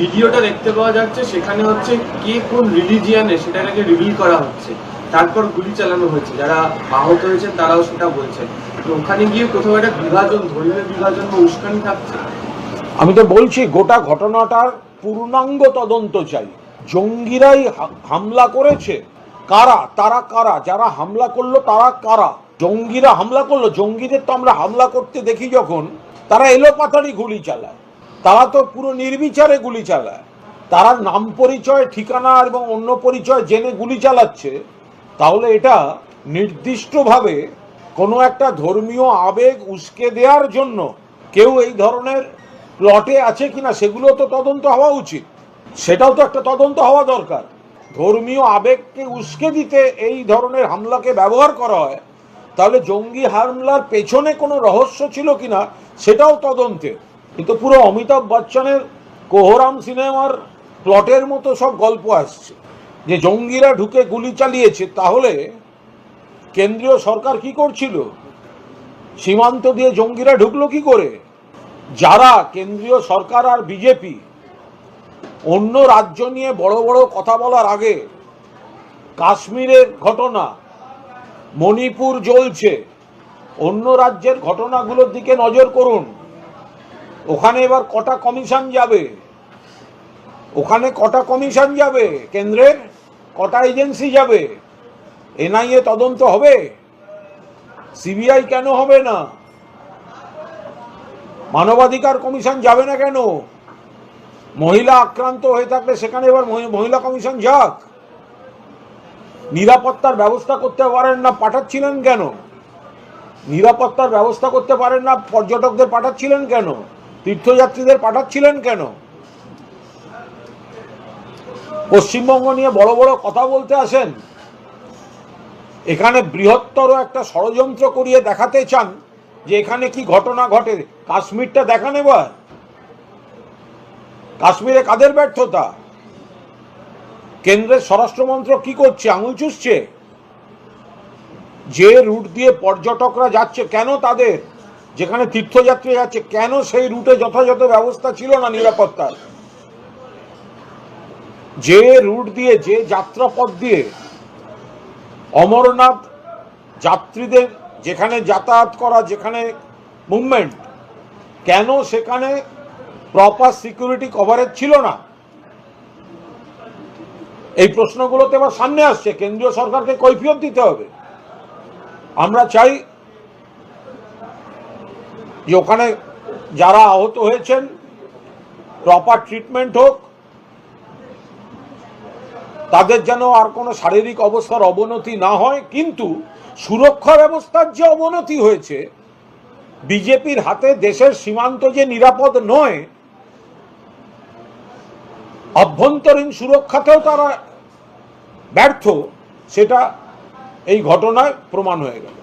ভিডিওটা দেখতে পাওয়া যাচ্ছে, সেখানে হচ্ছে কে কোন রিলিজিয়ানে সেটাকে রিভিল করা হচ্ছে। তারপর গুলি চালানো হয়েছে, যারা আহত হয়েছেন তারাও সেটা বলছে তো ওখানে গিয়ে কোথাও একটা বিভাজন, ধর্মীয় বিভাজন বা উস্কানি থাকছে। আমি তো বলছি, গোটা ঘটনাটার পূর্ণাঙ্গ তদন্ত চাই। জঙ্গিরাই হামলা করেছে। কারা? তারা কারা? যারা হামলা করল তারা কারা? জঙ্গিরা হামলা করল? জঙ্গিদের তো আমরা হামলা করতে দেখি যখন, তারা এলোপাতাড়ি গুলি চালায়। তারা তো পুরো নির্বিচারে গুলি চালায়। তারা নাম পরিচয়, ঠিকানা এবং অন্য পরিচয় জেনে গুলি চালাচ্ছে, তাহলে এটা নির্দিষ্টভাবে কোনো একটা ধর্মীয় আবেগ উস্কে দেওয়ার জন্য কেউ এই ধরনের প্লটে আছে কিনা সেগুলো তো তদন্ত হওয়া উচিত। সেটাও তো একটা তদন্ত হওয়া দরকার। ধর্মীয় আবেগকে উস্কে দিতে এই ধরনের হামলাকে ব্যবহার করা হয়, তাহলে জঙ্গি হামলার পেছনে কোনো রহস্য ছিল কিনা সেটাও তদন্তে। কিন্তু পুরো অমিতাভ বচ্চনের কোহরাম সিনেমার প্লটের মতো সব গল্প আসছে। যে জঙ্গিরা ঢুকে গুলি চালিয়েছে, তাহলে কেন্দ্রীয় সরকার কি করছিল? সীমান্ত দিয়ে জঙ্গিরা ঢুকলো কি করে? যারা কেন্দ্রীয় সরকার আর বিজেপি অন্য রাজ্য নিয়ে বড় বড় কথা বলার আগে কাশ্মীরের ঘটনা, মণিপুর জ্বলছে, অন্য রাজ্যের ঘটনাগুলোর দিকে নজর করুন। ওখানে এবার কটা কমিশন যাবে? ওখানে কটা কমিশন যাবে? কেন্দ্রের কটা এজেন্সি যাবে? এনআইএ তদন্ত হবে? সিবিআই কেন হবে না? মানবাধিকার কমিশন যাবে না কেন? মহিলা আক্রান্ত হয়ে থাকলে সেখানে এবার মহি- মহিলা কমিশন যাক। নিরাপত্তার ব্যবস্থা করতে পারেন না, পাঠাচ্ছিলেন কেন? নিরাপত্তার ব্যবস্থা করতে পারেন না, পর্যটকদের পাঠাচ্ছিলেন কেন? তীর্থযাত্রীদের পাঠাচ্ছিলেন কেন? পশ্চিমবঙ্গ নিয়ে বড় বড় কথা বলতে আসেন। এখানে বৃহত্তর একটা ষড়যন্ত্র করিয়ে দেখাতে চান যে এখানে কি ঘটনা ঘটে। কাশ্মীরটা দেখান এবার। কাশ্মীরে কাদের ব্যর্থতা? কেন্দ্রের স্বরাষ্ট্রমন্ত্র কি করছে? আঙুল চুষছে? যে রুট দিয়ে পর্যটকরা যাচ্ছে, কেন তাদের? যেখানে তীর্থযাত্রী যাচ্ছে কেন সেই রুটে যথাযথ ব্যবস্থা ছিল না নিরাপত্তার? যে রুট দিয়ে, যে যাত্রাপথ দিয়ে অমরনাথ যাত্রীদের যেখানে যাতায়াত করা, যেখানে মুভমেন্ট কেন সেখানে প্রপার সিকিউরিটি কভারেজ ছিল না? এই প্রশ্নগুলোতে এবার সামনে আসছে। কেন্দ্রীয় সরকারকে কৈফিয়ত দিতে হবে। আমরা চাই যে ওখানে যারা আহত হয়েছেন প্রপার ট্রিটমেন্ট হোক, তাদের যেন আর কোনো শারীরিক অবস্থার অবনতি না হয়। কিন্তু সুরক্ষা ব্যবস্থার যে অবনতি হয়েছে, বিজেপির হাতে দেশের সীমান্ত যে নিরাপদ নয়, অভ্যন্তরীণ সুরক্ষাতেও তারা ব্যর্থ, সেটা এই ঘটনায় প্রমাণ হয়ে গেল।